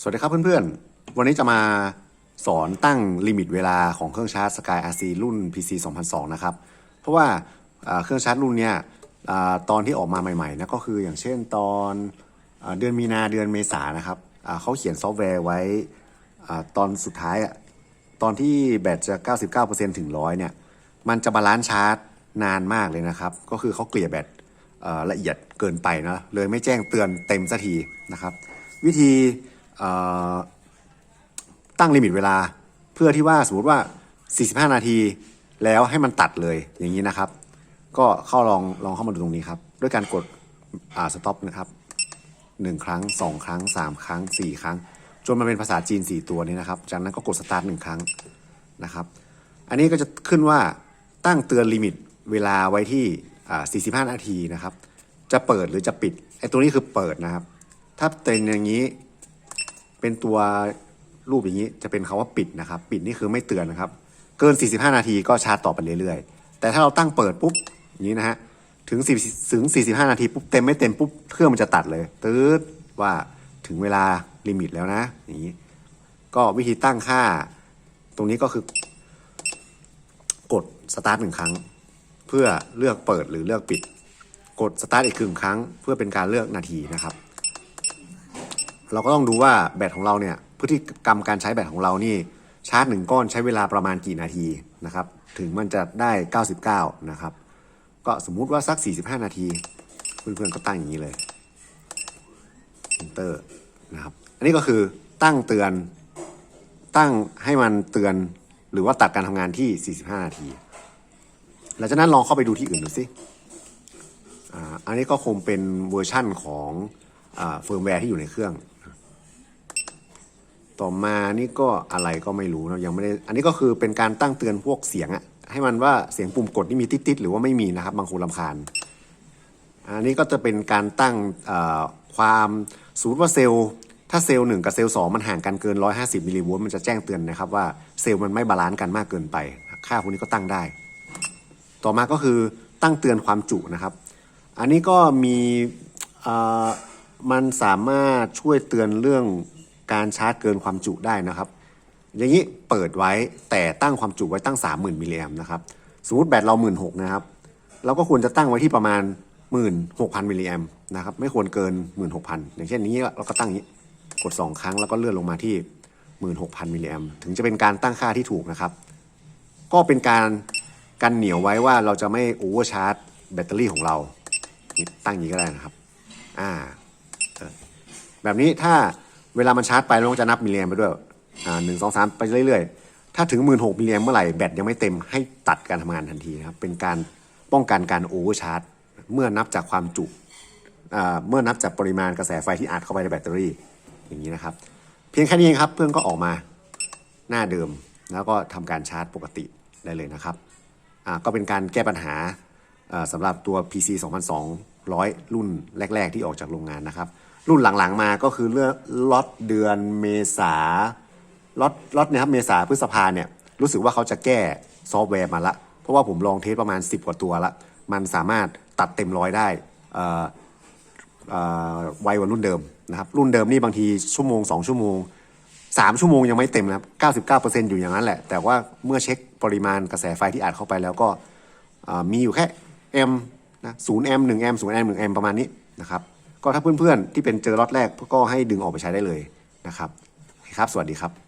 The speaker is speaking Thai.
สวัสดีครับเพื่อนๆ วันนี้จะมาสอนตั้งลิมิตเวลาของเครื่องชาร์จ Sky RC รุ่น PC 2002 นะครับ เพราะว่าเครื่องชาร์จรุ่นเนี้ยอตอนที่ออกมาใหม่ๆนะก็คืออย่างเช่นตอนอเดือนมีนาเดือนเมษานะครับเขาเขียนซอฟต์แวร์ไว้อตอนสุดท้ายอะตอนที่แบตจะ 99%ถึง 100 เนี่ย มันจะบาลานซ์ชาร์จนานมากเลยนะครับ ก็คือเขาเกลี่ยแบตละเอียดเกินไปนะเลยไม่แจ้งเตือนเต็มสักทีนะครับ วิธี ตั้งลิมิตเวลา เพื่อที่ว่าสมมติว่า 45 นาทีแล้วให้มันตัดเลยอย่างนี้นะครับ ก็เข้าลองลองเข้ามาดูตรงนี้ครับ ด้วยการกดอ่าสต็อปนะครับหนึ่งครั้งสองครั้งสามครั้งสี่ครั้ง จนมันเป็นภาษาจีนสี่ตัวนี้นะครับ จากนั้นก็กดสตาร์ทหนึ่งครั้งนะครับ อันนี้ก็จะขึ้นว่าตั้งเตือนลิมิตเวลาไว้ที่อ่า45 นาทีนะครับ จะเปิดหรือจะปิดไอ้ตัวนี้คือเปิดนะครับ ถ้าเป็นอย่างนี้ เป็นตัวรูปอย่างนี้จะเป็นคาว่าปิดนะครับ ปิดนี่คือไม่เตือนนะครับ เกิน 45 นาทีก็ชาร์จต่อไปเรื่อยๆ แต่ถ้าเราตั้งเปิดปุ๊บอย่างนี้นะฮะถึง40ถึง 45 นาทีปุ๊บเต็มไม่เต็มปุ๊บเครื่องมันจะตัดเลยตืดว่าถึงเวลาลิมิตแล้วนะอย่างนี้ ก็วิธีตั้งค่า ตรงนี้ก็คือกดสตาร์ทหนึ่งครั้ง เพื่อเลือกเปิดหรือเลือกปิด กดสตาร์ทอีกครึ่งครั้ง เพื่อเป็นการเลือกนาทีนะครับ เราก็ต้องดูว่าแบตของเราเนี่ยพฤติกรรมการใช้แบตของเรานี่ชาร์จหนึ่งก้อนใช้เวลาประมาณกี่นาทีนะครับ ถึงมันจะได้ 99 นะครับ ก็สมมุติว่าสัก 45 นาที เพื่อนๆก็ตั้งอย่างนี้เลย Enter นะครับ อันนี้ก็คือตั้งเตือน ตั้งให้มันเตือนหรือว่าตัดการทำงานที่ 45 นาที หลังจากนั้นลองเข้าไปดูที่อื่นดูสิอ่าอันนี้ก็คงเป็นเวอร์ชั่นของอเฟิร์มแวร์ที่อยู่ในเครื่อง ต่อมานี่ก็อะไรก็ไม่รู้นะยังไม่ได้ อันนี้ก็คือเป็นการตั้งเตือนพวกเสียงอะให้มันว่าเสียงปุ่มกดนี่มีติดๆหรือว่าไม่มีนะครับ บางคนลำคาญ อันนี้ก็จะเป็นการตั้งความสมมติว่าเซลล์ถ้าเซลล์หนึ่งกับเซลล์สองมันห่างกันเกิน 150มิลลิโวลต์มันจะแจ้งเตือนนะครับว่าเซลล์มันไม่บาลานซ์กันมากเกินไป ค่าพวกนี้ก็ตั้งได้ ต่อมาก็คือตั้งเตือนความจุนะครับ อันนี้ก็มีมันสามารถช่วยเตือนเรื่อง การชาร์จเกินความจุได้นะครับ อย่างนี้เปิดไว้แต่ตั้งความจุไว้ตั้ง 30,000มิลลิแอมนะครับ สมมติแบตเรา16,000นะครับ เราก็ควรจะตั้งไว้ที่ประมาณ 16,000มิลลิแอมนะครับ ไม่ควรเกิน 16,000 อย่างเช่นนี้เราก็ตั้งนี้กด 2 ครั้งแล้วก็เลื่อนลงมาที่ 16,000มิลลิแอมถึงจะเป็นการตั้งค่าที่ถูกนะครับ ก็เป็นการกันเหนียวไว้ว่าเราจะไม่โอเวอร์ชาร์จแบตเตอรี่ของเรา ตั้งอย่างนี้ก็ได้นะครับ อ่า แบบนี้ถ้า เวลามันชาร์จไปเราก็จะนับมิลลิแอมไปด้วยอ่าหนึ่งสองสามไปเรื่อยๆ ถ้าถึงหมื่นหกมิลลิแอมเมื่อไหร่แบตยังไม่เต็มให้ตัดการทำงานทันทีนะครับ เป็นการป้องกันการโอเวอร์ชาร์จ เมื่อนับจากความจุอ่าเมื่อนับจากปริมาณกระแสไฟที่อัดเข้าไปในแบตเตอรี่อย่างนี้นะครับ เพียงแค่นี้เองครับเพื่อนก็ออกมาหน้าเดิมแล้วก็ทำการชาร์จปกติได้เลยนะครับอ่าก็เป็นการแก้ปัญหาอ่าสำหรับตัว PC 2200 รุ่นแรก ๆ ที่ออกจากโรงงานนะครับ รุ่นหลังๆมาก็คือเลือกล็อตเดือนเมษาล็อตล็อตเนี่ยครับเมษาพฤษภาเนี่ยรู้สึกว่าเขาจะแก้ซอฟต์แวร์มาละ เพราะว่าผมลองเทสประมาณ 10 กว่าตัวละ มันสามารถตัดเต็มร้อยได้เอ่อเอ่อไวกว่ารุ่นเดิมนะครับรุ่นเดิมนี่บางทีชั่วโมง 2 ชั่วโมง 3 ชั่วโมงยังไม่เต็มนะครับ 99%อยู่อย่างนั้นแหละ แต่ว่าเมื่อเช็คปริมาณกระแสไฟที่อัดเข้าไปแล้วก็มีอยู่แค่ M นะ0 M 1 M 0 M 1 M ประมาณนี้นะครับ ก็ถ้าเพื่อนๆที่เป็นเจอล็อตแรกก็ให้ดึงออกไปใช้ได้เลยนะครับครับ สวัสดีครับ